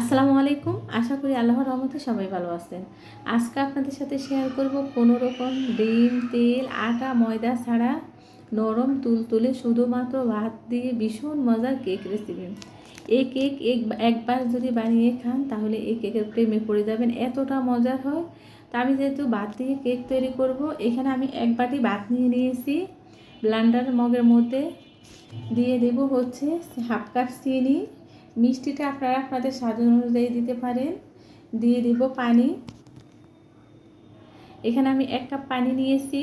আসসালামু আলাইকুম। আশা করি আল্লাহর রহমতে সবাই ভালো আছেন। আজকে আপনাদের সাথে শেয়ার করব কোনো রকম ডিম, তেল, আটা, ময়দা ছাড়া নরম তুলতুলে শুধুমাত্র ভাত দিয়ে ভীষণ মজার কেক রেসিপি এই কেক এক, একবার যদি বানিয়ে খান, তাহলে এই কেকের প্রেমে পড়ে যাবেন, এতটা মজার হয়। তা আমি যেহেতু ভাত দিয়ে কেক তৈরি করব, এখানে আমি এক বাটি ভাত নিয়ে নিয়েছি। ব্লান্ডার মগের মধ্যে দিয়ে দেব হচ্ছে হাফ কাপ চিনি। মিষ্টিটা আপনারা আপনাদের স্বাদ অনুযায়ী দিতে পারেন। দিয়ে দিব পানি। এখানে আমি এক কাপ পানি নিয়েছি।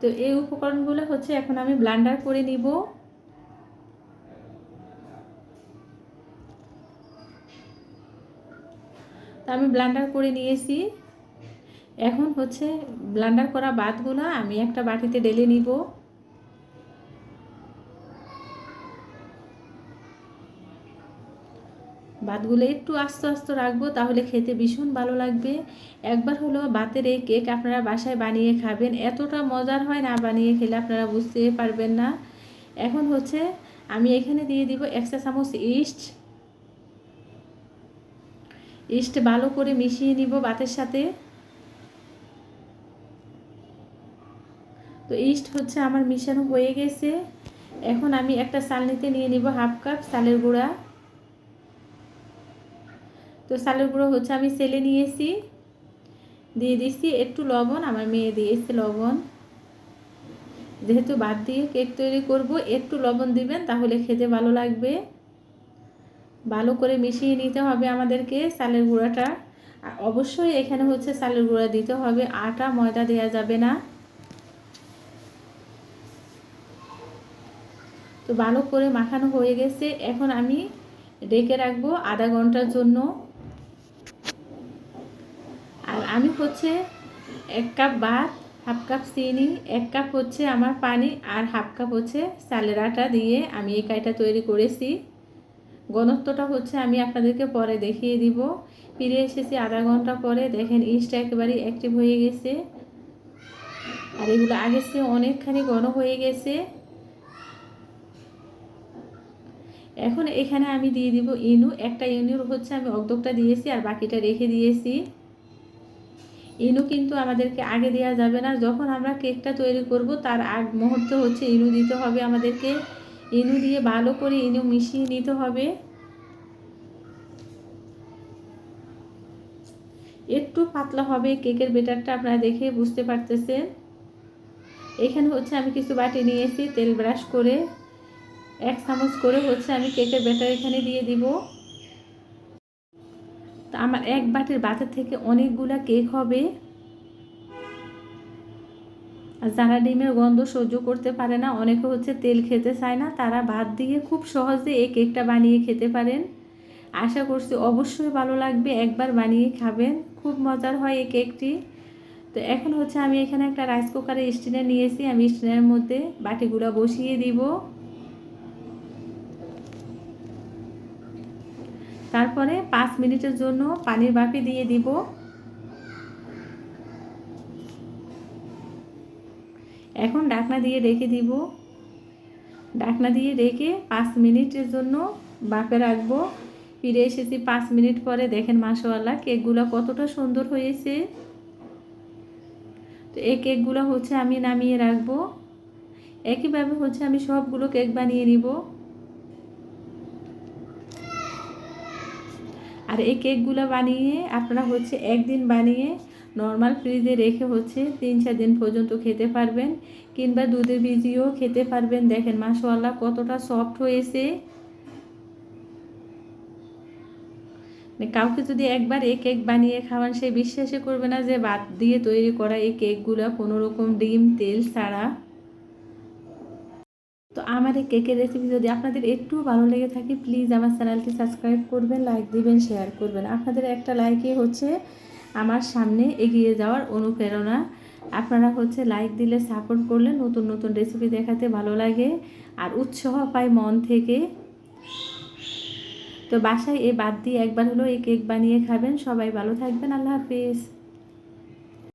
তো এই উপকরণগুলো হচ্ছে এখন আমি ব্লান্ডার করে নিব। তো আমি ব্লান্ডার করে নিয়েছি। এখন হচ্ছে ব্লান্ডার করা বাদগুলো আমি একটা বাটিতে ঢেলে নিব। ভাতগুলো একটু আস্তে আস্তে রাখব, তাহলে খেতে ভীষণ ভালো লাগবে। একবার হলো ভাতের এই কেক আপনারা বাসায় বানিয়ে খাবেন। এতটা মজার হয় না বানিয়ে খেলে, আপনারা বুঝতে পারবেন না। এখন হচ্ছে আমি এখানে দিয়ে দিব একশো চামচ ইস্ট। ইস্ট ভালো করে মিশিয়ে নিব ভাতের সাথে। তো ইস্ট হচ্ছে আমার মিশানো হয়ে গেছে। এখন আমি একটা চালনিতে নিয়ে নিব হাফ কাপ চালের গুঁড়া। তো চালের গুঁড়ো হচ্ছে আমি সেলে নিয়েছি। দিয়ে দিচ্ছি একটু লবণ, আমার মেয়ে দিয়েছে লবণ। যেহেতু বাদ দিয়ে কেক তৈরি করব, একটু লবণ দিবেন তাহলে খেতে ভালো লাগবে। ভালো করে মিশিয়ে নিতে হবে আমাদেরকে চালের গুঁড়াটা। আর অবশ্যই এখানে হচ্ছে চালের গুঁড়া দিতে হবে, আটা, ময়দা দেওয়া যাবে না। তো ভালো করে মাখানো হয়ে গেছে। এখন আমি ডেকে রাখব আধা ঘণ্টার জন্য। আমি হচ্ছে এক কাপ ভাত, হাফ কাপ চিনি, এক কাপ হচ্ছে আমার পানি আর হাফ কাপ হচ্ছে চালের আটা দিয়ে আমি এই কাইটা তৈরি করেছি। ঘনত্বটা হচ্ছে আমি আপনাদেরকে পরে দেখিয়ে দিব। ফিরে এসেছি আধা ঘণ্টা পরে, দেখেন ইস্টটা একেবারেই অ্যাক্টিভ হয়ে গেছে। আর এগুলো আগের চেয়ে অনেকখানি ঘন হয়ে গেছে। এখন এখানে আমি দিয়ে দিব ইনু। একটা ইনুর হচ্ছে আমি অর্ধকটা দিয়েছি আর বাকিটা রেখে দিয়েছি। ইনু কিন্তু আমাদেরকে আগে দেওয়া যাবে না। যখন আমরা কেকটা তৈরি করব, তার আগ মুহূর্তে হচ্ছে ইনু দিতে হবে আমাদেরকে। ইনু দিয়ে ভালো করে ইনু মিশিয়ে নিতে হবে। একটু পাতলা হবে কেকের বেটারটা, আপনারা দেখে বুঝতে পারতেছেন। এখানে হচ্ছে আমি কিছু বাটি নিয়েছি তেল ব্রাশ করে। এক চামচ করে হচ্ছে আমি কেকের বেটার এখানে দিয়ে দিব। তো আমার এক বাটির বাতের থেকে অনেকগুলা কেক হবে। আর যারা ডিমের গন্ধ সহ্য করতে পারে না, অনেকে হচ্ছে তেল খেতে চায় না, তারা ভাত দিয়ে খুব সহজে এই কেকটা বানিয়ে খেতে পারেন। আশা করছি অবশ্যই ভালো লাগবে, একবার বানিয়ে খাবেন, খুব মজার হয় এই কেকটি। তো এখন হচ্ছে আমি এখানে একটা রাইস কুকারে স্টিনার নিয়েছি, আমি স্টিনের মধ্যে বাটিগুলো বসিয়ে দিব। তারপরে পাঁচ মিনিটের জন্য পানির বাপি দিয়ে দিব। এখন ডাকনা দিয়ে রেখে দিব। ডাকনা দিয়ে রেখে পাঁচ মিনিটের জন্য বাপে রাখব। ফিরে এসেছি পাঁচ মিনিট পরে। দেখেন মাসওয়ালা কেকগুলো কতটা সুন্দর হয়েছে। তো এই কেকগুলো হচ্ছে আমি নামিয়ে রাখব। একইভাবে হচ্ছে আমি সবগুলো কেক বানিয়ে নিব। আর এই কেকগুলো বানিয়ে আপনারা হচ্ছে একদিন বানিয়ে নর্মাল ফ্রিজে রেখে হচ্ছে তিন চার দিন পর্যন্ত খেতে পারবেন, কিংবা দুধে ভিজিয়েও খেতে পারবেন। দেখেন মাশাল্লাহ কতটা সফট হয়েছে। মানে কাউকে যদি একবার এই কেক বানিয়ে খাওয়ান, সে বিশ্বাসই করবে না যে বাদ দিয়ে তৈরি করা এই কেকগুলো কোনো রকম ডিম, তেল ছাড়া। তো আমার এই কেকের রেসিপি যদি আপনাদের একটু ভালো লেগে থাকে প্লিজ আমার চ্যানেলটি সাবস্ক্রাইব করবেন লাইক দিবেন শেয়ার করবেন। আপনাদের একটা লাইকে হচ্ছে আমার সামনে এগিয়ে যাওয়ার অনুপ্রেরণা। আপনারা হচ্ছে লাইক দিলে সাপোর্ট করলে নতুন নতুন রেসিপি দেখাতে ভালো লাগে আর উৎসাহ পাই মন থেকে। তো বাসায় এ বাদ দিয়ে একবার হলো এই কেক বানিয়ে খাবেন। সবাই ভালো থাকবেন। আল্লাহ হাফিজ।